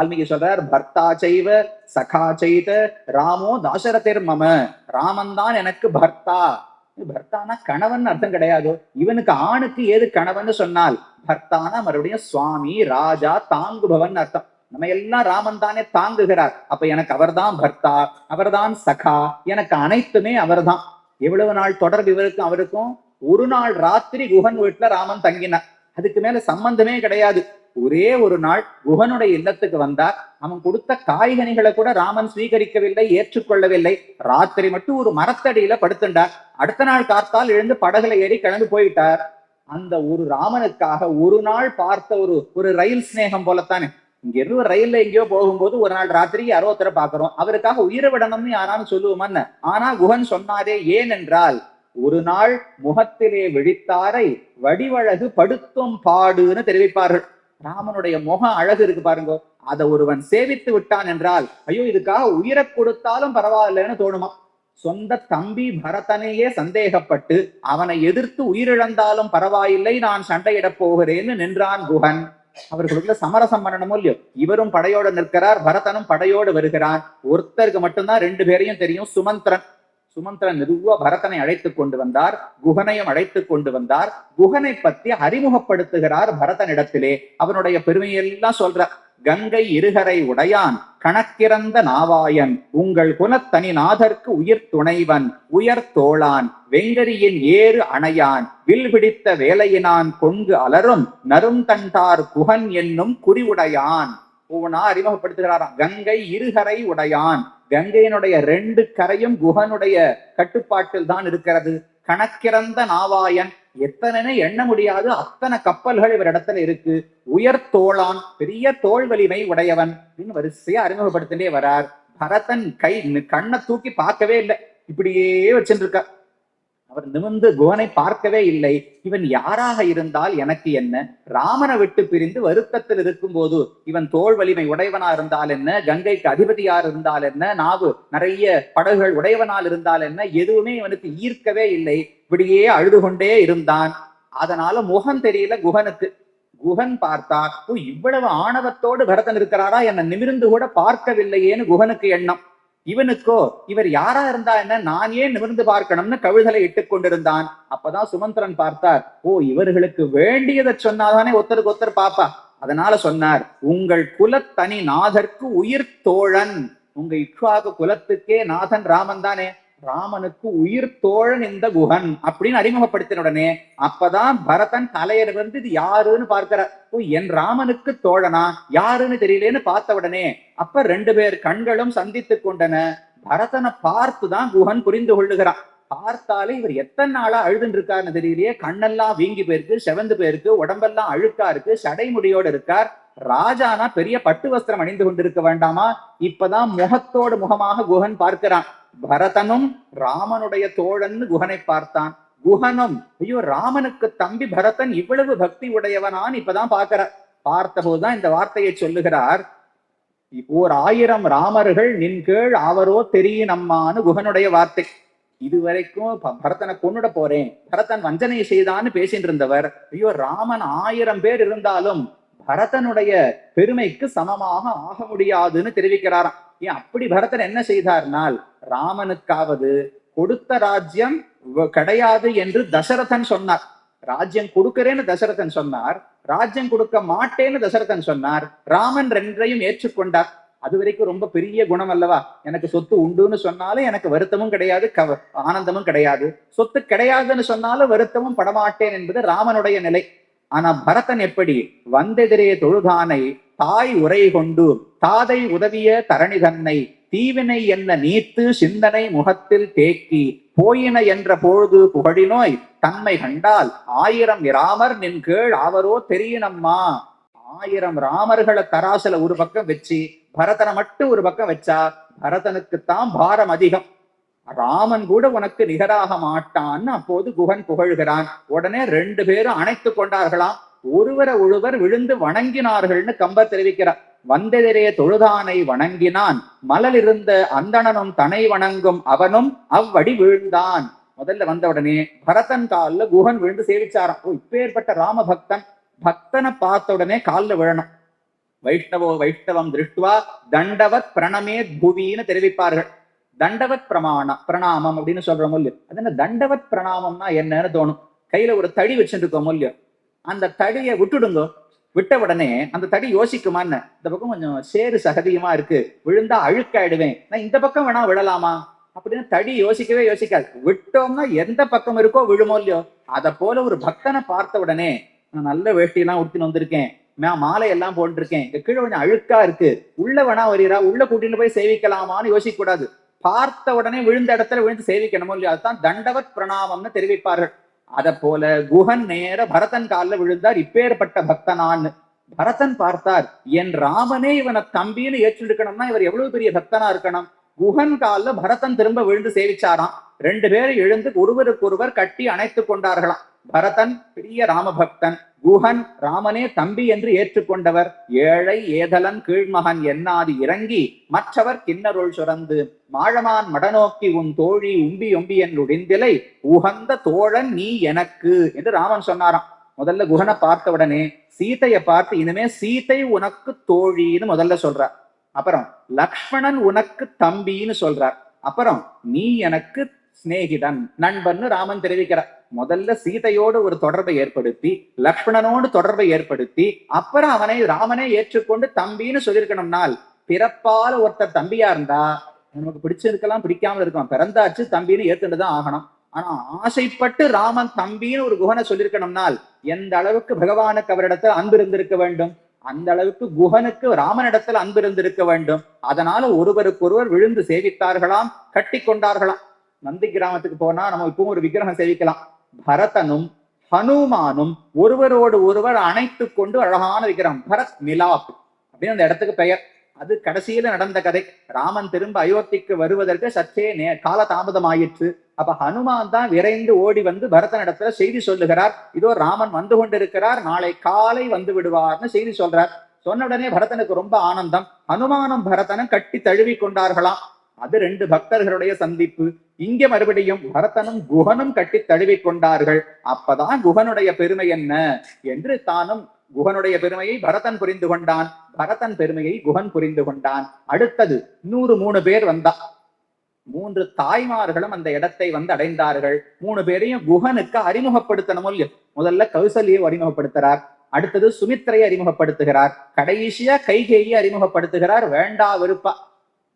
வால்மீகி சொல்றார் பர்த்தா செய்வ சகா செய்த ராமோ தாசரதிர் மம. ராமன் தான் எனக்கு பர்த்தா. பர்த்தானா கணவன் அர்த்தம் கிடையாது. இவனுக்கு ஆணுக்கு ஏது கணவன் சொன்னால் பர்த்தானா மறுபடியும் சுவாமி ராஜா தாங்குபவன் அர்த்தம். நம்ம எல்லாம் ராமன் தானே தாங்குகிறார். அப்ப எனக்கு அவர்தான் பர்த்தா அவர்தான் சகா. எனக்கு அனைத்துமே அவர்தான். எவ்வளவு நாள் தொடர்பு இவருக்கும் அவருக்கும்? ஒரு நாள் ராத்திரி குஹன் வீட்டுல ராமன் தங்கினார். அதுக்கு மேல சம்பந்தமே கிடையாது. ஒரே ஒரு நாள் குகனுடைய இல்லத்துக்கு வந்தார். அவன் கொடுத்த காய்கனிகளை கூட ராமன் ஸ்வீகரிக்கவில்லை ஏற்றுக்கொள்ளவில்லை. ராத்திரி மட்டும் ஒரு மரத்தடியில படுத்துண்டார் அடுத்த நாள் காத்தால் எழுந்து படகுல ஏறி கிளம்பி போயிட்டார் அந்த ஒரு ராமனுக்காக ஒரு நாள் பார்த்த ஒரு ஒரு ரயில் சிநேகம் போலத்தானே. இங்க இருந்து ரயில்ல எங்கேயோ போகும்போது ஒரு நாள் ராத்திரி யாரோ ஒருத்தரை பாக்குறோம் அவருக்காக உயிரை விடணும்னு யாராலும் சொல்லுவோமான்னு ஆனா குகன் சொன்னாரே ஏன் என்றால் ஒரு நாள் முகத்திலே விழித்தாரை வடிவழகு படுத்தும் பாடுன்னு தெரிவிப்பார்கள். ராமனுடைய முகம் அழகு இருக்கு பாருங்க. அதை ஒருவன் சேவித்து விட்டான் என்றால் ஐயோ இதுக்காக உயிரை கொடுத்தாலும் பரவாயில்லைன்னு தோணுமா? சொந்த தம்பி பரதனையே சந்தேகப்பட்டு அவனை எதிர்த்து உயிரிழந்தாலும் பரவாயில்லை நான் சண்டையிடப் போகிறேன்னு நின்றான் குகன். அவர்களுக்குள்ள சமரசம் பண்ணணுமோ இல்லையோ? இவரும் படையோடு நிற்கிறார் பரதனும் படையோடு வருகிறான் ஒருத்தருக்கு மட்டும்தான் ரெண்டு பேரையும் தெரியும் சுமந்திரன். சுமந்திரன் மெதுவா பரதனை அழைத்துக் கொண்டு வந்தார் குகனையும் அழைத்துக் கொண்டு வந்தார். குகனை பத்தி அறிமுகப்படுத்துகிறார் பரதனிடத்திலே. அவனுடைய பெருமையெல்லாம் சொல்ற கங்கை இருகரை உடையான் கணக்கிறந்த நாவாயன் உங்கள் குலத்தனி நாதற்கு உயிர் துணைவன் உயர் தோளான் வெங்கரியின் ஏறு அணையான் வில் பிடித்த வேலையினான் கொங்கு அலரும் நருந்தண்டார் குகன் என்னும் குறிவுடையான் ஒவ்வொன்றா அறிமுகப்படுத்துகிறாராம் கங்கை இருகரை உடையான் கங்கையினுடைய ரெண்டு கரையும் குகனுடைய கட்டுப்பாட்டில் தான் இருக்கிறது. கணக்கிறந்த நாவாயன் எத்தனை எண்ண முடியாது. அத்தனை கப்பல்கள் இவர் இடத்துல இருக்கு. உயர் தோளான் பெரிய தோல் வலிமை உடையவன் அப்படின்னு வரிசையா அறிமுகப்படுத்திட்டே வரார். பரதன் கை கண்ணை தூக்கி பார்க்கவே இல்லை. இப்படியே வச்சுட்டு அவர் நிமிர்ந்து குகனை பார்க்கவே இல்லை. இவன் யாராக இருந்தால் எனக்கு என்ன? ராமனை விட்டு பிரிந்து வருத்தத்தில் இருக்கும் போது இவன் தோல் வலிமை உடையவனா இருந்தால் என்ன? கங்கைக்கு அதிபதியார் இருந்தால் என்ன? நாவு நிறைய படகுகள் உடையவனால் இருந்தால் என்ன? எதுவுமே இவனுக்கு ஈர்க்கவே இல்லை. இப்படியே அழுது கொண்டே இருந்தான். அதனால முகம் தெரியல குகனுக்கு. குகன் பார்த்தா இவ்வளவு ஆணவத்தோடு பரதன் இருக்கிறாரா? என்னை நிமிர்ந்து கூட பார்க்கவில்லையேன்னு குகனுக்கு எண்ணம். இவனுக்கோ இவர் யாரா இருந்தா என்ன? நான் ஏன் நிமிர்ந்து பார்க்கணும்னு கவிழ்களை இட்டுக் கொண்டிருந்தான். அப்பதான் சுமந்திரன் பார்த்தார் ஓ இவர்களுக்கு வேண்டியதை சொன்னாதானே ஒருத்தருக்கு ஒருத்தர் பாப்பா? அதனால சொன்னார் உங்கள் குலத்தனி நாதற்கு உயிர் தோழன். உங்க இக்ஷாக குலத்துக்கே நாதன் ராமன் தானே. ராமனுக்கு உயிர் தோழன் இந்த குகன் அப்படின்னு அறிமுகப்படுத்தின உடனே அப்பதான் பரதன் தலையிலிருந்து இது யாருன்னு பார்க்கிறார். ஓ என் ராமனுக்கு தோழனா? யாருன்னு தெரியலேன்னு பார்த்த உடனே அப்ப ரெண்டு பேர் கண்களும் சந்தித்து கொண்டன. பரதனை பார்த்துதான் குகன் புரிந்து கொள்ளுகிறான். பார்த்தாலே இவர் எத்தனை நாளா அழுதுன்னு இருக்காருன்னு தெரியலையே. கண்ணெல்லாம் வீங்கி போயிருக்கு செவந்து போயிருக்கு உடம்பெல்லாம் அழுக்கா இருக்கு சடைமுடியோடு இருக்கார். ராஜானா பெரிய பட்டு வஸ்திரம் அணிந்து கொண்டிருக்க வேண்டாமா? இப்பதான் முகத்தோடு முகமாக குகன் பார்க்கிறான். பரதனும் ராமனுடைய தோழன் குஹனை பார்த்தான். குஹனும் ஐயோ ராமனுக்கு தம்பி பரதன் இவ்வளவு பக்தி உடையவனான் இப்பதான் பார்க்கிற பார்த்தபோதுதான் இந்த வார்த்தையை சொல்லுகிறார். ஓர் ஆயிரம் ராமர்கள் நின் கீழ் அவரோ தெரியும் நம்மான்னு குஹனுடைய வார்த்தை. இதுவரைக்கும் பரதனை கொன்னுட போறேன். பரதன் வஞ்சனை செய்தான்னு பேசிட்டு இருந்தவர் ஐயோ ராமன் ஆயிரம் பேர் இருந்தாலும் பரதனுடைய பெருமைக்கு சமமாக ஆக முடியாதுன்னு தெரிவிக்கிறாராம். ஏன் அப்படி பரதன் என்ன செய்தார்னால் ராமனுக்காவது கொடுத்த ராஜ்யம் கிடையாது என்று தசரதன் சொன்னார். ராஜ்யம் கொடுக்கிறேன்னு தசரதன் சொன்னார் ராஜ்யம் கொடுக்க மாட்டேன்னு தசரதன் சொன்னார் ராமன் ரெண்டையும் ஏற்றுக்கொண்டார். அது வரைக்கும் ரொம்ப பெரிய குணம் அல்லவா? எனக்கு சொத்து உண்டுன்னு சொன்னாலும் எனக்கு வருத்தமும் கிடையாது கவ ஆனந்தமும் கிடையாது. சொத்து கிடையாதுன்னு சொன்னாலும் வருத்தமும் படமாட்டேன் என்பது ராமனுடைய நிலை. ஆனா பரதன் எப்படி வந்தெதிரே தொழுதானை தாய் உரை கொண்டு தாதை உதவிய தரணி தன்னை தீவினை என்ன நீத்து சிந்தனை முகத்தில் தேக்கி போயின என்ற பொழுது புகழினோய் தன்மை கண்டால் ஆயிரம் ராமர் நின் கேள் அவரோ தெரியணம்மா ஆயிரம் ராமர்களை தராசுல ஒரு பக்கம் வச்சு பரதனை மட்டும் ஒரு பக்கம் வச்சா பரதனுக்குத்தான் பாரம் அதிகம். ராமன் கூட உனக்கு நிகராக மாட்டான்னு அப்போது குகன் புகழ்கிறான். உடனே ரெண்டு பேரும் அணைத்து கொண்டார்களாம். ஒருவரை ஒருவர் விழுந்து வணங்கினார்கள்னு கம்பர் தெரிவிக்கிறார். வந்தெதிரே தொழுதானை வணங்கினான். மலல் இருந்த அந்தணனும் தனை வணங்கும் அவனும் அவ்வடி வீழ்ந்தான். முதல்ல வந்த உடனே பரதன் கால்ல குகன் விழுந்து சேவிச்சாராம். ஓ இப்பேற்பட்ட ராம பக்தன் பக்தனை பார்த்த உடனே கால்ல விழணும். வைஷ்ணவோ வைஷ்ணவம் திருஷ்டுவா தண்டவத் பிரணமே புவின்னு தெரிவிப்பார்கள். தண்டவத் பிரமாணம் பிரணாமம் அப்படின்னு சொல்றோம் இல்லையோ அது என்ன தண்டவத் பிரணாமம்னா என்னன்னு தோணும். கையில ஒரு தடி வச்சுருக்கோம் இல்லையோ அந்த தடியை விட்டுடுங்க. விட்ட உடனே அந்த தடி யோசிக்குமான்னு இந்த பக்கம் கொஞ்சம் சேறு சகதியமா இருக்கு விழுந்தா அழுக்காயிடுவேன். நான் இந்த பக்கம் வேணா விழலாமா? அப்படின்னு தடி யோசிக்கவே யோசிக்காது. விட்டோம்னா எந்த பக்கம் இருக்கோ விழுமோ இல்லையோ அத போல ஒரு பக்தனை பார்த்த உடனே நான் நல்ல வேஷ்டியெல்லாம் உடுத்தின்னு வந்திருக்கேன். நான் மாலை எல்லாம் போட்டிருக்கேன். இங்க கீழே கொஞ்சம் அழுக்கா இருக்கு. உள்ள வேணா வரீரா? உள்ள கூட்டிட்டு போய் சேவிக்கலாமான்னு யோசிக்க கூடாது பார்த்த உடனே விழுந்த இடத்துல விழுந்து சேவிக்கணுமோ இல்லையோ அதுதான் தண்டவத் பிரணாமம்னு தெரிவிப்பார்கள். அத போல குஹன் நேர பரதன் காலில் விழுந்தார். இப்பேற்பட்ட பக்தனான்னு பரதன் பார்த்தார் என் ராமனே இவனை தம்பின்னு ஏற்றிருக்கணும்னா இவர் எவ்வளவு பெரிய பக்தனா இருக்கணும்? குஹன் காலில் பரதன் திரும்ப விழுந்து சேவிச்சாராம். ரெண்டு பேரும் எழுந்து ஒருவருக்கொருவர் கட்டி அணைத்துக் கொண்டார்களாம். பரதன் பெரிய ராமபக்தன் குஹன் ராமனே தம்பி என்று ஏற்றுக்கொண்டவர். ஏழை ஏதலன் கீழ்மகன் என்னாது இறங்கி மற்றவர் கிண்ணருள் சுரந்து மாழமான் மடநோக்கி உன் தோழி உம்பி ஒம்பி என்றுடிந்திலை உகந்த தோழன் நீ எனக்கு என்று ராமன் சொன்னாராம். முதல்ல குஹனை பார்த்த உடனே சீதைய பார்த்து இனிமே சீதை உனக்கு தோழின்னு முதல்ல சொல்றார். அப்புறம் லக்ஷ்மணன் உனக்கு தம்பின்னு சொல்றார். அப்புறம் நீ எனக்கு சிநேகிதன் நண்பன் ராமன் தெரிவிக்கிறார். முதல்ல சீதையோடு ஒரு தொடர்பை ஏற்படுத்தி லக்ஷ்மணனோடு தொடர்பை ஏற்படுத்தி அப்புறம் அவனை ராமனை ஏற்றுக்கொண்டு தம்பின்னு சொல்லியிருக்கணும்னால் பிறப்பால ஒருத்தர் தம்பியா இருந்தா நமக்கு பிடிச்சிருக்கலாம் பிடிக்காம இருக்கலாம் பிறந்தாச்சு தம்பின்னு ஏத்துட்டுதான் ஆகணும். ஆனா ஆசைப்பட்டு ராமன் தம்பின்னு ஒரு குகனை சொல்லியிருக்கணும்னால் எந்த அளவுக்கு பகவானுக்கு அவரிடத்துல அன்பு இருந்திருக்க வேண்டும்? அந்த அளவுக்கு குகனுக்கு ராமனிடத்தில் அன்பு இருந்திருக்க வேண்டும்? அதனால ஒருவருக்கொருவர் விழுந்து சேவித்தார்களாம் கட்டி கொண்டார்களாம் நந்தி கிராமத்துக்கு போனா நம்ம இப்பவும் ஒரு விக்கிரகம் சேவிக்கலாம். பரதனும் ஹனுமானும் ஒருவரோடு ஒருவர் அணைத்து கொண்டு அழகான விக்கிரகம் பரத் மிலாப் அப்படின்னு அந்த இடத்துக்கு பெயர். அது கடைசியில நடந்த கதை. ராமன் திரும்ப அயோத்திக்கு வருவதற்கு சற்றே நே கால தாமதம் ஆயிற்று அப்ப ஹனுமான் தான் விரைந்து ஓடி வந்து பரதனிடத்துல செய்தி சொல்லுகிறார். இதோ ராமன் வந்து கொண்டிருக்கிறார். நாளை காலை வந்து விடுவார்னு செய்தி சொல்றார். சொன்ன உடனே பரதனுக்கு ரொம்ப ஆனந்தம். ஹனுமானும் பரதனும் கட்டி தழுவி கொண்டார்களாம். அது ரெண்டு பக்தர்களுடைய சந்திப்பு. இங்க மறுபடியும் பரதனும் குஹனும் கட்டி தழுவி கொண்டார்கள். அப்பதான் குஹனுடைய பெருமை என்ன? என்று தானும் குஹனுடைய பெருமையை பரதன் புரிந்து கொண்டான். பரதன் பெருமையை குஹன் புரிந்து கொண்டான். அடுத்தது நூறு மூணு பேர் வந்தா. மூன்று தாய்மார்களும் அந்த இடத்தை வந்து அடைந்தார்கள். மூணு பேரையும் குஹனுக்கு அறிமுகப்படுத்தணும் இல்லையோ? முதல்ல கௌசல்யை அறிமுகப்படுத்துறார். அடுத்தது சுமித்திரையை அறிமுகப்படுத்துகிறார். கடைசியா கைகேயை அறிமுகப்படுத்துகிறார். வேண்டா விருப்பா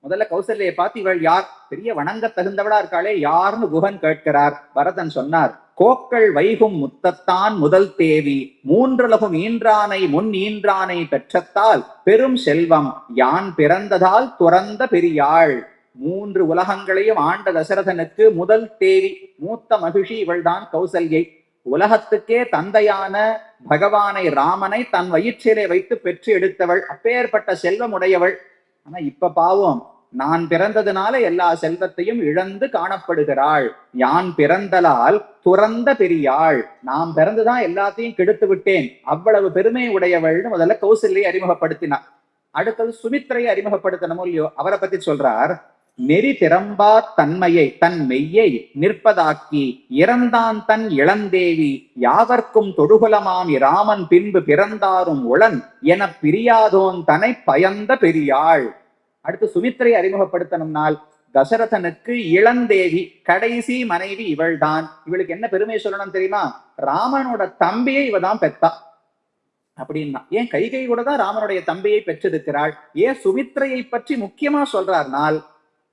முதல்ல கௌசல்யை பார்த்து இவள் யார்? பெரிய வணங்க தகுந்தவளா இருக்காளே யாருன்னு குகன் கேட்கிறார். பரதன் சொன்னார் கோக்கள் வைகும் முத்தத்தான் முதல் தேவி மூன்றுலகும் ஈன்றானை முன் ஈன்றானை பெற்றத்தால் பெரும் செல்வம் யான் பிறந்ததால் துறந்த பெரியாள். மூன்று உலகங்களையும் ஆண்ட தசரதனுக்கு முதல் தேவி மூத்த மகிழ்ச்சி இவள்தான் கௌசல்யை. உலகத்துக்கே தந்தையான பகவானை ராமனை தன் வயிற்றிலே வைத்து பெற்று எடுத்தவள் அப்பேற்பட்ட செல்வம் உடையவள் ஆனா இப்ப பாவம் நான் பிறந்ததுனால எல்லா செல்வத்தையும் இழந்து காணப்படுகிறாள். யான் பிறந்தலால் துறந்த பெரியாள். நாம் பிறந்துதான் எல்லாத்தையும் கெடுத்து விட்டேன். அவ்வளவு பெருமை உடையவள்னு முதல்ல கௌசல்யை அறிமுகப்படுத்தினார் அடுத்தது சுமித்ரையை அறிமுகப்படுத்தணுமோ இல்லையோ? அவரை பத்தி சொல்றார். நெறி திறம்பா தன்மையை தன் மெய்யை நிற்பதாக்கி இறந்தான் தன் இளந்தேவி. யாவர்க்கும் தொடுகுலமாம் இராமன் பின்பு பிறந்தாரும் உளன் என பிரியாதோன் தனை பயந்த பெரியாள். அடுத்து சுமித்திரை அறிமுகப்படுத்தணும்னால் தசரதனுக்கு இளந்தேவி கடைசி மனைவி இவள்தான். இவளுக்கு என்ன பெருமை சொல்லணும் தெரியுமா? ராமனோட தம்பியை இவ தான் பெத்தா. அப்படின்னா ஏன் கைகை கூட தான் ராமனுடைய தம்பியை பெற்றிருக்கிறாள்? ஏன் சுமித்ரையை பற்றி முக்கியமா சொல்றார்னால்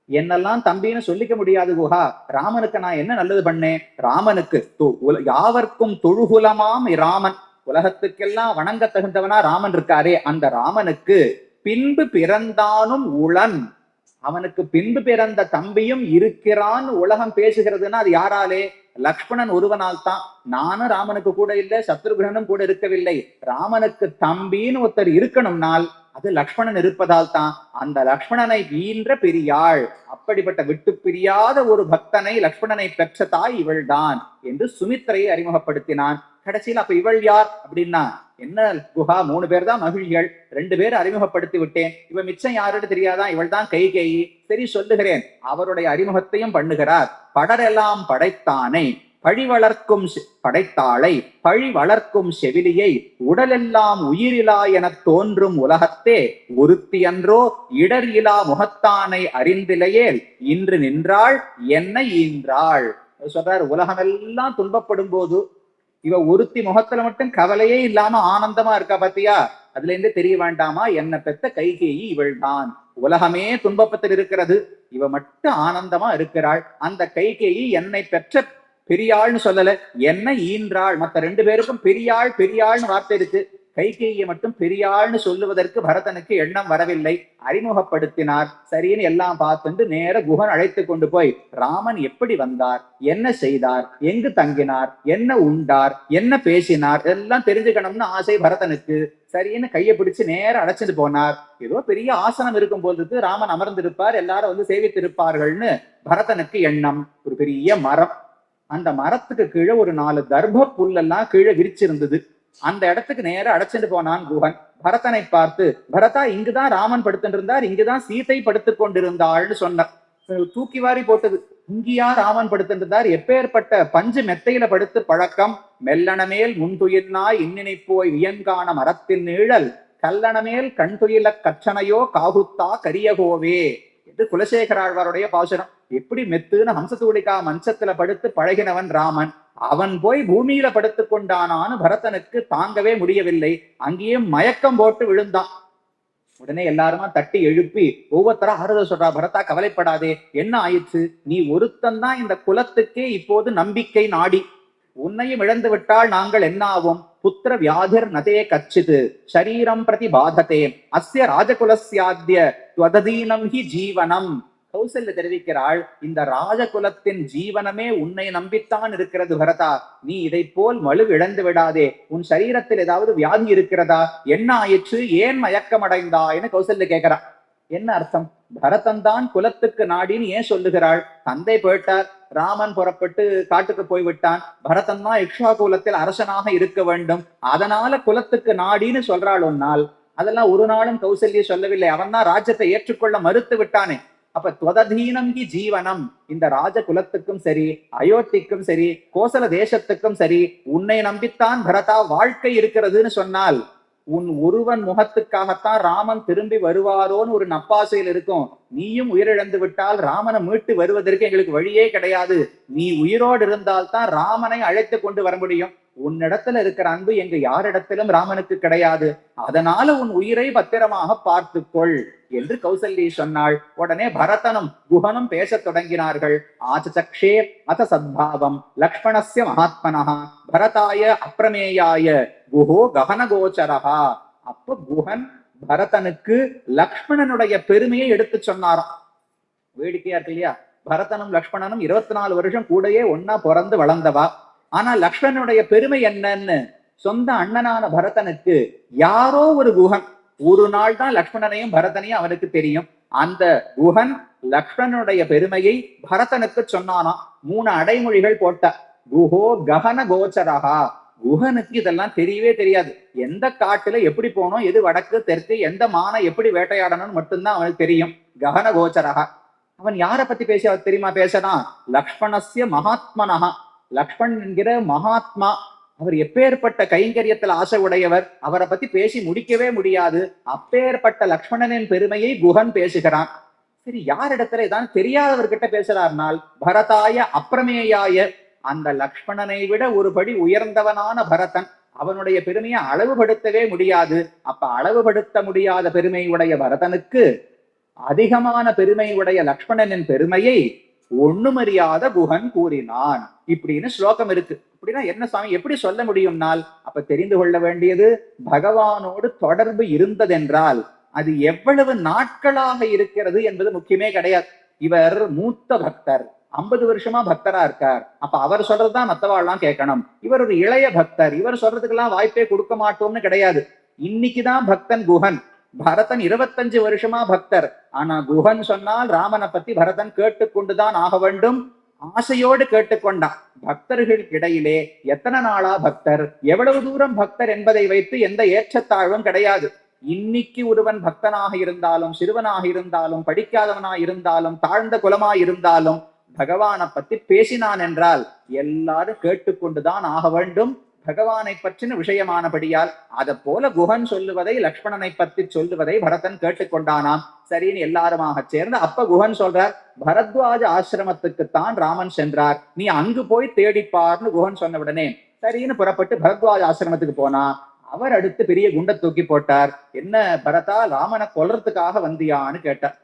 என்னெல்லாம் தம்பின்னு சொல்லிக்க முடியாது குஹா. ராமனுக்கு நான் என்ன நல்லது பண்ணேன்? ராமனுக்கு யாவர்க்கும் தொழுகுலமாம் ராமன் உலகத்துக்கெல்லாம் வணங்க தகுந்தவனா ராமன் இருக்காரே. அந்த ராமனுக்கு பின்பு பிறந்தானும் உளன். அவனுக்கு பின்பு பிறந்த தம்பியும் இருக்கிறான். உலகம் பேசுகிறதுன்னா அது யாராலே? லக்ஷ்மணன் ஒருவனால் தான் நானும் ராமனுக்கு கூட இல்லை சத்ருகுணனும் கூட இருக்கவில்லை. ராமனுக்கு தம்பின்னு ஒருத்தர் இருக்கணும்னால் அது லக்ஷ்மணன் இருப்பதால் தான் அந்த லக்ஷ்மணனை ஈன்ற பெரியாள் அப்படிப்பட்ட விட்டு பிரியாத ஒரு பக்தனை லக்ஷ்மணனை பெற்ற தாய் இவள்தான் என்று சுமித்திரையை அறிமுகப்படுத்தினான். கடைசியில் அப்ப இவள் யார் அப்படின்னா என்ன குஹா? மூணு பேர் தான் மகிழ்கள் ரெண்டு பேர் அறிமுகப்படுத்தி விட்டேன் இவ மிச்சம் யாருன்னு தெரியாதா? இவள் தான் கை சரி சொல்லுகிறேன். அவருடைய அறிமுகத்தையும் பண்ணுகிறார். படரெல்லாம் படைத்தானை பழி வளர்க்கும் செ- படைத்தாளை பழி வளர்க்கும் செவிலியை உடலெல்லாம் உயிரிலா எனத் தோன்றும் உலகத்தே ஒருத்தியன்றோ இடர் இலா முகத்தானை அறிந்திலையேல் இன்று நின்றாள் என்ன ஈன்றாள். சொல்றார் உலகமெல்லாம் துன்பப்படும் போது இவ ஒருத்தி முகத்துல மட்டும் கவலையே இல்லாம ஆனந்தமா இருக்கா பாத்தியா? அதுல இருந்து தெரிய வேண்டாமா? என்ன பெத்த கைகேயி இவள் தான் உலகமே துன்பப்பத்தில் இருக்கிறது. இவ மட்டும் ஆனந்தமா இருக்கிறாள். அந்த கைகேயி என்னை பெற்ற பெரியாள்னு சொல்லல. என்ன ஈன்றாள். மத்த ரெண்டு பேருக்கும் பெரியாள் பெரியாள்னு வார்த்தை இருக்கு. கைகேயை மட்டும் பெரியாள்னு சொல்லுவதற்கு பரதனுக்கு எண்ணம் வரவில்லை. அறிமுகப்படுத்தினார். சரின்னு எல்லாம் பார்த்துட்டு நேர குகன் அழைத்து கொண்டு போய் ராமன் எப்படி வந்தார்? என்ன செய்தார்? எங்கு தங்கினார்? என்ன உண்டார்? என்ன பேசினார்? எல்லாம் தெரிஞ்சுக்கணும்னு ஆசை பரதனுக்கு. சரின்னு கையை பிடிச்சு நேர அடைச்சிட்டு போனார். ஏதோ பெரிய ஆசனம் இருக்கும் போதுக்கு ராமன் அமர்ந்திருப்பார். எல்லாரும் வந்து சேவித்திருப்பார்கள்னு பரதனுக்கு எண்ணம். ஒரு பெரிய மரம். அந்த மரத்துக்கு கீழே ஒரு நாலு தர்ப புல்லெல்லாம் கீழே விரிச்சிருந்தது. அந்த இடத்துக்கு நேர அடைச்சிட்டு போனான் குஹன் பரதனை பார்த்து பரதா இங்குதான் ராமன் படுத்துட்டு இருந்தார் இங்குதான் சீதை படுத்துக் கொண்டிருந்தாள்னு சொன்னார் தூக்கி வாரி போட்டது. இங்கியா ராமன் படுத்திருந்தார்? எப்பேற்பட்ட பஞ்சு மெத்தையில படுத்து பழக்கம். மெல்லனமேல் முன்துயிர்னாய் இன்னினை போய் வியங்கான மரத்தின் நீழல். கல்லணமேல் கண் துயில கச்சனையோ காகுத்தா கரியகோவே. என்று குலசேகராழ்வாருடைய பாசுரம்? எப்படி மெத்துன்னு ஹம்சதூளிகா மஞ்சத்துல படுத்து பழகினவன் ராமன். அவன் போய் பூமியில படுத்து கொண்டானான்னு பரதனுக்கு தாங்கவே முடியவில்லை. அங்கேயே மயக்கம் போட்டு விழுந்தான். உடனே எல்லாருமா தட்டி எழுப்பி ஒவ்வொருத்தரா ஆறுதல் சொல்றா பரதா கவலைப்படாதே. என்ன ஆயிடுச்சு நீ ஒருத்தன் தான் இந்த குலத்துக்கே இப்போது நம்பிக்கை நாடி. உன்னையும் இழந்து விட்டால் நாங்கள் என்ன ஆவோம் புத்திர வியாதிர் நதே கச்சிது. சரீரம் பிரதி பாததே. அஸ்ய ராஜகுலஸ்யாத்ய துவததீனம் ஹி ஜீவனம். கௌசல்ய தெரிவிக்கிறாள் இந்த ராஜகுலத்தின் ஜீவனமே உன்னை நம்பித்தான் இருக்கிறது பரதா. நீ இதை போல் மழு இழந்து விடாதே. உன் சரீரத்தில் ஏதாவது வியாதி இருக்கிறதா? என்ன ஆயிற்று? ஏன் மயக்கமடைந்தாய்னு கௌசல்ய கேட்கிறா என்ன அர்த்தம்? பரதன் தான் குலத்துக்கு நாடின்னு ஏன் சொல்லுகிறாள்? தந்தை போயிட்டார். ராமன் புறப்பட்டு காட்டுக்கு போய் விட்டான். பரதன் தான் இக்ஷா குலத்தில் அரசனாக இருக்க வேண்டும். அதனால குலத்துக்கு நாடின்னு சொல்றாள் உன்னால். அதெல்லாம் ஒரு நாளும் கௌசல்ய சொல்லவில்லை. அவன் தான் ராஜ்யத்தை ஏற்றுக்கொள்ள மறுத்து விட்டானே. அப்ப துவததீனம் கி ஜீவனம். இந்த ராஜ குலத்துக்கும் சரி அயோத்திக்கும் சரி கோசல தேசத்துக்கும் சரி உன்னை நம்பித்தான் பரதா வாழ்க்கை இருக்கிறதுன்னு சொன்னால் உன் ஒருவன் முகத்துக்காகத்தான் ராமன் திரும்பி வருவாரோன்னு ஒரு நப்பாசையில் இருக்கும். நீயும் உயிரிழந்து விட்டால் ராமனை மீட்டு வருவதற்கு எங்களுக்கு வழியே கிடையாது. நீ உயிரோடு இருந்தால் தான் ராமனை அழைத்து கொண்டு வர முடியும். உன்னிடத்துல இருக்கிற அன்பு எங்க யாரிடத்திலும் ராமனுக்கு கிடையாது. அதனால உன் உயிரை பத்திரமாக பார்த்துக்கொள் என்று கௌசல்யை சொன்னாள். உடனே பரதனும் குஹனும் பேசத் தொடங்கினார்கள். ஆச்சச்சக்ஷே அத சத்பாவம் லக்ஷ்மணஸ்ய மகாத்மனஹா பரதாய அப்பிரமேயாய குஹோ ககனகோச்சரஹா. அப்ப குஹன் பரதனுக்கு லக்ஷ்மணனுடைய பெருமையை எடுத்து சொன்னாராம். வேடிக்கையா இருக்கு இல்லையா? பரதனும் லக்ஷ்மணனும் இருபத்தி நாலு வருஷம் கூடயே ஒன்னா பிறந்து வளர்ந்தவா. ஆனா லக்ஷ்மணனுடைய பெருமை என்னன்னு சொந்த அண்ணனான பரதனுக்கு யாரோ ஒரு குகன் ஒரு நாள் தான் லக்ஷ்மணனையும் பரதனையும் அவனுக்கு தெரியும். அந்த குகன் லக்ஷ்மணனுடைய பெருமையை பரதனுக்கு சொன்னானா மூணு அடைமொழிகள் போட்ட குஹோ ககன கோச்சரஹா. குகனுக்கு இதெல்லாம் தெரியவே தெரியாது. எந்த காட்டுல எப்படி போனோம் எது வடக்கு தெற்கு எந்த மானை எப்படி வேட்டையாடணும்னு மட்டும்தான் அவனுக்கு தெரியும். ககன கோச்சரகா அவன் யாரை பத்தி பேசி அவர் தெரியுமா? பேசனா லக்ஷ்மணசிய மகாத்மனஹா. லக்ஷ்மண் என்கிற மகாத்மா அவர் எப்பேற்பட்ட கைங்கரியத்தில் ஆசை உடையவர் அவரை பத்தி பேசி முடிக்கவே முடியாது. அப்பேற்பட்ட லக்ஷ்மணனின் பெருமையை குகன் பேசுகிறான். சரி யாரிடத்துல இதான் தெரியாதவர்கிட்ட பேசுறாருனால் பரதாய அப்பிரமேயாய அந்த லக்ஷ்மணனை விட ஒருபடி உயர்ந்தவனான பரதன் அவனுடைய பெருமையை அளவுபடுத்தவே முடியாது. அப்ப அளவுபடுத்த முடியாத பெருமை உடைய பரதனுக்கு அதிகமான பெருமை உடைய லக்ஷ்மணனின் பெருமையை ஒண்ணுமறியாத குகன் கூறினான். இப்படின்னு ஸ்லோகம் இருக்கு. அப்படின்னா என்ன சுவாமி எப்படி சொல்ல முடியும்னால் அப்ப தெரிந்து கொள்ள வேண்டியது பகவானோடு தொடர்பு இருந்ததென்றால் அது எவ்வளவு நாட்களாக இருக்கிறது என்பது முக்கியமே கிடையாது. இவர் மூத்த பக்தர். ஐம்பது வருஷமா பக்தரா இருக்கார். அப்ப அவர் சொல்றதுதான் மத்தவாள்லாம் கேட்கணும். இவர் ஒரு இளைய பக்தர். இவர் சொல்றதுக்கெல்லாம் வாய்ப்பே கொடுக்க மாட்டோம்னு கிடையாது. இன்னைக்குதான் பக்தன் குஹன் பரதன் இருபத்தஞ்சு வருஷமா பக்தர். ஆனா குஹன் சொன்னால் ராமனை பத்தி பரதன் கேட்டுக்கொண்டுதான் ஆக வேண்டும். ஆசையோடு கேட்டுக்கொண்டான். பக்தர்கள் இடையிலே எத்தனை நாளா பக்தர்? எவ்வளவு தூரம் பக்தர் என்பதை வைத்து எந்த ஏற்றத்தாழ்வும் கிடையாது. இன்னைக்கு ஒருவன் பக்தனாக இருந்தாலும் சிறுவனாக இருந்தாலும் படிக்காதவனாக இருந்தாலும் தாழ்ந்த குலமா இருந்தாலும் பகவானை பத்தி பேசினான் என்றால் எல்லாரும் கேட்டுக்கொண்டுதான் ஆக வேண்டும். பகவானை பற்றின விஷயமானபடியால் அதை போல குஹன் சொல்லுவதை லக்ஷ்மணனை பற்றி சொல்லுவதை பரதன் கேட்டுக்கொண்டானாம். சரின்னு எல்லாருமாக சேர்ந்து அப்ப குஹன் சொல்றார் பரத்வாஜ ஆசிரமத்துக்குத்தான் ராமன் சென்றார். நீ அங்கு போய் தேடிப்பார்னு குஹன் சொன்ன உடனே சரின்னு புறப்பட்டு பரத்வாஜ ஆசிரமத்துக்கு போனா அவர் அடுத்து பெரிய குண்டை தூக்கி போட்டார். என்ன பரதா ராமனை கொல்றதுக்காக வந்தியான்னு கேட்டார்.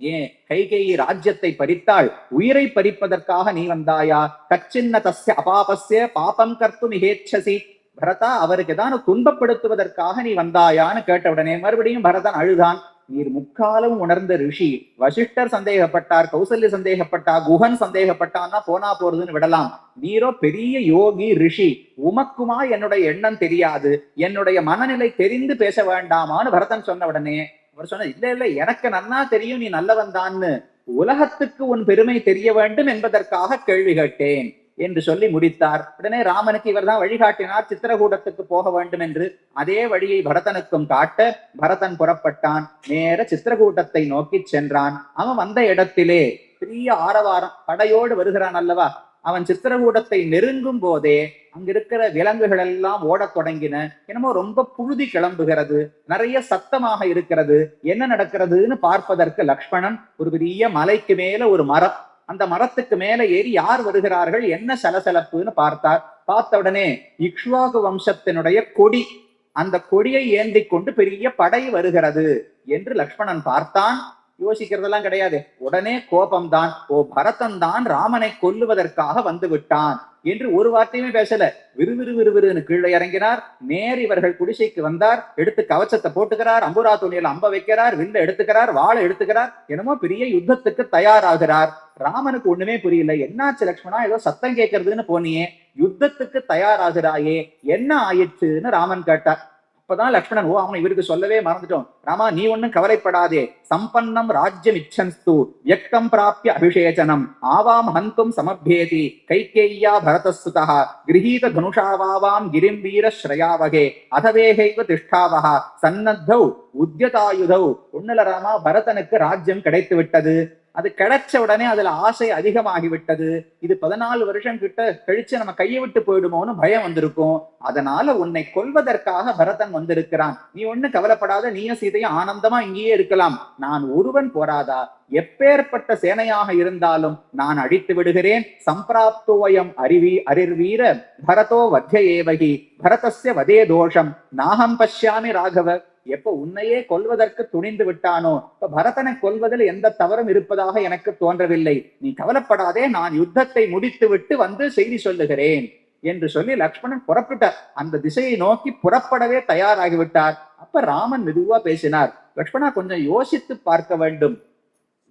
ஏன்? கைகையை ராஜ்யத்தை பறித்தாள். உயிரை பறிப்பதற்காக நீ வந்தாயா? கச்சின்ன தஸ்ய அபாபஸ்ய பாபம் கர்த்து நிகேச்சசி பரதா அவருக்கு தான் துன்பப்படுத்துவதற்காக நீ வந்தாயான்னு கேட்ட உடனே மறுபடியும் பரதன் அழுதான். நீர் முக்காலம் உணர்ந்த ரிஷி வசிஷ்டர் சந்தேகப்பட்டார் கௌசல்ய சந்தேகப்பட்டா குஹன் சந்தேகப்பட்டான்னா போனா போறதுன்னு விடலாம். நீரோ பெரிய யோகி ரிஷி உமக்குமா என்னுடைய எண்ணம் தெரியாது? என்னுடைய மனநிலை தெரிந்து பேச வேண்டாமான்னு பரதன் சொன்ன உடனே அவர் சொன்ன இல்ல இல்ல எனக்கு நன்னா தெரியும் நீ நல்லவன் தான்னு. உலகத்துக்கு உன் பெருமை தெரிய வேண்டும் என்பதற்காக கேள்வி கேட்டேன் என்று சொல்லி முடித்தார். உடனே ராமனுக்கு இவர்தான் வழிகாட்டினார் சித்திரகூடத்துக்கு போக வேண்டும் என்று. அதே வழியை பரதனுக்கும் காட்ட பரதன் புறப்பட்டான். நேர சித்திரகூட்டத்தை நோக்கி சென்றான். அவன் வந்த இடத்திலே பெரிய ஆரவாரம் படையோடு வருகிறான் அல்லவா? அவன் சித்திரகூடத்தை நெருங்கும் போதே அங்க இருக்கிற விலங்குகள் எல்லாம் ஓடத் தொடங்கின. என்னமோ ரொம்ப புழுதி கிளம்புகிறது. நிறைய சத்தமாக இருக்கிறது. என்ன நடக்கிறதுன்னு பார்ப்பதற்கு லக்ஷ்மணன் ஒரு பெரிய மலைக்கு மேல ஒரு மரம். அந்த மரத்துக்கு மேல ஏறி யார் வருகிறார்கள்? என்ன சலசலப்புன்னு பார்த்தார். பார்த்த உடனே இக்ஷ்வாகு வம்சத்தினுடைய கொடி. அந்த கொடியை ஏந்தி கொண்டு பெரிய படை வருகிறது என்று லக்ஷ்மணன் பார்த்தான். யோசிக்கிறதெல்லாம் கிடையாது. உடனே கோபம்தான். ஓ பரதன் தான் ராமனை கொல்லுவதற்காக வந்து விட்டான் என்று ஒரு வார்த்தையுமே பேசல. விறுவிறு விறுவிறுன்னு கீழே இறங்கினார். நேர் இவர்கள் குடிசைக்கு வந்தார். எடுத்து கவச்சத்தை போட்டுக்கிறார். அம்புரா துணியில அம்ப வைக்கிறார். வில்ல எடுத்துக்கிறார். வாழை எடுத்துக்கிறார். என்னமோ பெரிய யுத்தத்துக்கு தயாராகிறார். ராமனுக்கு ஒண்ணுமே புரியல. என்னாச்சு லக்ஷ்மணா? ஏதோ சத்தம் கேட்கறதுன்னு போனியே. யுத்தத்துக்கு தயாராகிறாயே. என்ன ஆயிடுச்சுன்னு ராமன் கேட்டார். அப்பதான் லக்ஷ்மணன் ஓ அவன் இவருக்கு சொல்லவே மறந்துட்டோம். ராமா நீ ஒண்ணும் கவலைப்படாதே. சம்பன்னம் ராஜ்யம் இச்சன்ஸ்து. வியக்தம் பிராபிய அபிஷேச்சனம். ஆவாம் ஹந்தும் சமபேதி கைகேய்யா பரதசுதா கிரகீத தனுஷாவாம் கிரிம் வீர ஸ்ரயாவகே. அதவேகைவ திஷ்டாவகா சன்னத்தௌ உத்தியதாயுதௌ ஒண்ணுல ராமா பரதனுக்கு ராஜ்யம் கிடைத்து விட்டது அது கிடைச்ச உடனே அதுல ஆசை அதிகமாகி விட்டது இது பதினாலு வருஷம் கிட்ட கழிச்சு நம்ம கையை விட்டு போயிடுமோன்னு பயம் வந்திருக்கும். அதனால உன்னை கொல்வதற்காக பரதன் வந்திருக்கிறான். நீ ஒண்ணு கவலைப்படாத நீயும் சீதையும் ஆனந்தமா இங்கேயே இருக்கலாம். நான் ஒருவன் போராதா? எப்பேற்பட்ட சேனையாக இருந்தாலும் நான் அழித்து விடுகிறேன். சம்பிராப்தோயம் அறிவி அரிர்வீர பரதோ வத்திய ஏவகி பரதஸ்ய வதே தோஷம். நாகம் பஷ்யாமி ராகவ எப்ப உன்னையே கொல்வதற்கு துணிந்து விட்டானோ? இப்ப பரதனை கொல்வதில் எந்த தவறும் இருப்பதாக எனக்கு தோன்றவில்லை. நீ கவலைப்படாதே நான் யுத்தத்தை முடித்து விட்டு வந்து செய்தி சொல்லுகிறேன் என்று சொல்லி லக்ஷ்மணன் புறப்பட்டார். அந்த திசையை நோக்கி புறப்படவே தயாராகிவிட்டார். அப்ப ராமன் மெதுவா பேசினார். லக்ஷ்மணா கொஞ்சம் யோசித்து பார்க்க வேண்டும்.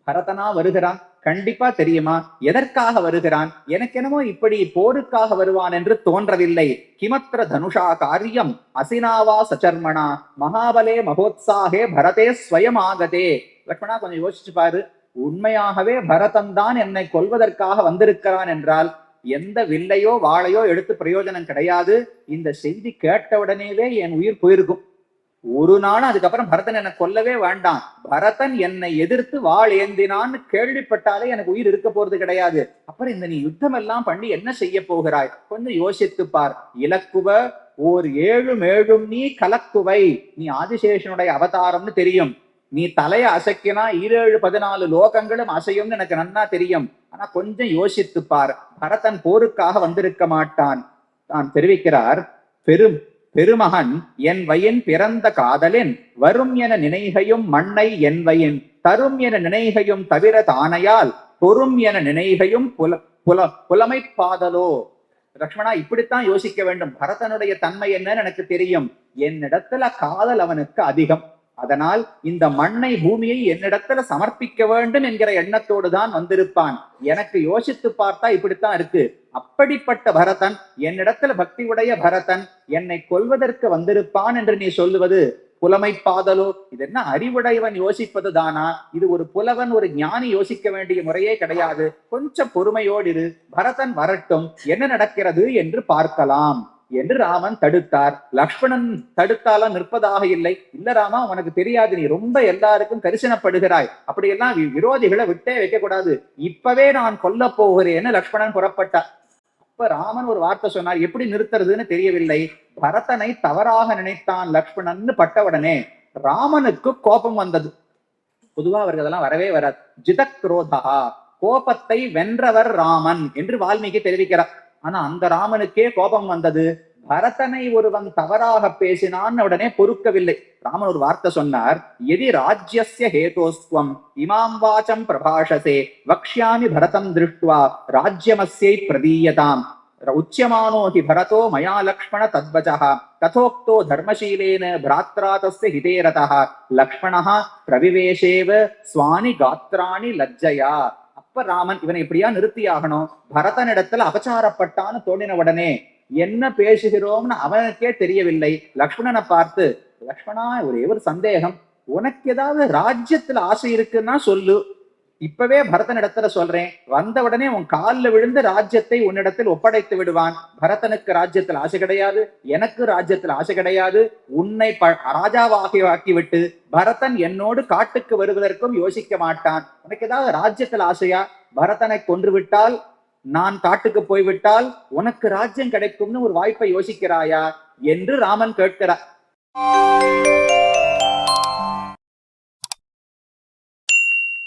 பரதனா வருகிறான். கண்டிப்பா தெரியுமா? எதற்காக வருகிறான்? எனக்கெனமோ இப்படி போருக்காக வருவான் என்று தோன்றவில்லை. கிமத்திர தனுஷா காரியம். அசினாவா சச்சர்மனா. மகாபலே மகோத்சாகே பரதே ஸ்வயம் ஆகதே லக்ஷ்மணா கொஞ்சம் யோசிச்சு பாரு. உண்மையாகவே பரதன் தான் என்னை கொல்வதற்காக வந்திருக்கிறான் என்றால் எந்த வில்லையோ வாளையோ எடுத்து பிரயோஜனம் கிடையாது. இந்த செய்தி கேட்டவுடனேவே என் உயிர் போயிருக்கும். ஒரு நாள் அதுக்கப்புறம் பரதன் என்னை கொல்லவே வேண்டாம். பரதன் என்னை எதிர்த்து வாள் ஏந்தினான்னு கேள்விப்பட்டாலே எனக்கு உயிர் இருக்க போறது கிடையாது. அப்புறம் இந்த நீ யுத்தம் எல்லாம் பண்ணி என்ன செய்ய போகிறாய்? கொஞ்சம் யோசித்து பார். இலக்குவ ஓர் ஏழும் ஏழும் நீ கலக்குவை. நீ ஆதிசேஷனுடைய அவதாரம்னு தெரியும். நீ தலைய அசைக்கினா ஈரேழு பதினாலு லோகங்களும் அசையும்னு எனக்கு நன்னா தெரியும். ஆனா கொஞ்சம் யோசித்து பார். பரதன் போருக்காக வந்திருக்க மாட்டான். நான் தெரிவிக்கிறார் பெரும் பெருமகன் என் வயின் பிறந்த காதலின் வரும் என நினைகையும் மண்ணை என் வயின் தரும் என நினைகையும் தவிர தானையால் பொறும் என நினைகையும் புல புல புலமைப்பாதலோ? லக்ஷ்மணா இப்படித்தான் யோசிக்க வேண்டும். பரதனுடைய தன்மை என்னன்னு எனக்கு தெரியும். என்னிடத்துல காதல் அவனுக்கு அதிகம். அதனால் இந்த மண்ணை பூமியை என்னிடத்துல சமர்ப்பிக்க வேண்டும் என்கிற எண்ணத்தோடு தான் வந்திருப்பான். எனக்கு யோசித்து பார்த்தா இப்படித்தான் இருக்கு. அப்படிப்பட்ட பரதன் என்னிடத்துல பக்தி உடைய பரதன் என்னை கொல்வதற்கு வந்திருப்பான் என்று நீ சொல்லுவது புலமை பாதலோ? இது என்ன அறிவுடையவன் யோசிப்பது தானா? இது ஒரு புலவன் ஒரு ஞானி யோசிக்க வேண்டிய முறையே கிடையாது. கொஞ்சம் பொறுமையோடு இரு பரதன் வரட்டும். என்ன நடக்கிறது என்று பார்க்கலாம். என்று ராமன் தடுத்தார். லக்ஷ்மணன் தடுத்தாலும் நிற்பதாக இல்லை. இல்ல ராமா உனக்கு தெரியாது. நீ ரொம்ப எல்லாருக்கும் கரிசனப்படுகிறாய். அப்படியெல்லாம் விரோதிகளை விட்டே வைக்க கூடாது இப்பவே நான் கொல்ல போகிறேன்னு லக்ஷ்மணன் புறப்பட்டார். அப்ப ராமன் ஒரு வார்த்தை சொன்னார். எப்படி நிறுத்துறதுன்னு தெரியவில்லை. பரதனை தவறாக நினைத்தான் லக்ஷ்மணன்னு பட்டவுடனே ராமனுக்கு கோபம் வந்தது. பொதுவா அவருக்கு அதெல்லாம் வரவே வராது. ஜிதக்ரோதா கோபத்தை வென்றவர் ராமன் என்று வால்மீகி தெரிவிக்கிறார். ஆனா அந்த ராமனுக்கே கோபம் வந்தது. பரதனை ஒருவன் தவறாக பேசினான் உடனே பொறுக்கவில்லை. ராமன் ஒரு வார்த்தை சொன்னார் எதி ராஜ்யசிய ஹேதோஸ்துவம் இமாம் வாச்சம் பிரபாஷசே வக்ஷாமி பரதம் திருஷ்டுவா ராஜ்யமஸ்யை பிரதீயதாம். உச்சியமானோஹி பரதோ மயா லக்ஷ்மண தத்வஜா ததோக்தோ தர்மசீலேன பிராத்ரா தஸ்ய ஹிதேரதா லக்ஷ்மணா பிரவிவேஷேவ சுவானி காத்ராணி லஜ்ஜயா அப்ப ராமன் இவனை இப்படியா நிறுத்தி ஆகணும்? பரதனிடத்துல அபச்சாரப்பட்டான்னு தோணின உடனே என்ன பேசுகிறோம்னு அவனுக்கே தெரியவில்லை. லக்ஷ்மணனை பார்த்து லக்ஷ்மணா ஒரே ஒரு சந்தேகம். உனக்கு ஏதாவது ராஜ்யத்துல ஆசை இருக்குன்னா சொல்லு. இப்பவே பரதனிடத்துல சொல்றேன் வந்த உடனே உன் காலில் விழுந்து ராஜ்யத்தை உன்னிடத்தில் ஒப்படைத்து விடுவான். பரதனுக்கு ராஜ்யத்தில் ஆசை கிடையாது எனக்கு ராஜ்யத்தில் ஆசை கிடையாது. உன்னை ப- ராஜாவாகி ஆக்கிவிட்டு பரதன் என்னோடு காட்டுக்கு வருவதற்கும் யோசிக்க மாட்டான். உனக்கு ஏதாவது ராஜ்யத்தில் ஆசையா? பரதனை கொன்று விட்டால் நான் காட்டுக்கு போய்விட்டால் உனக்கு ராஜ்யம் கிடைக்கும்னு ஒரு வாய்ப்பை யோசிக்கிறாயா? என்று ராமன் கேட்கிறார்.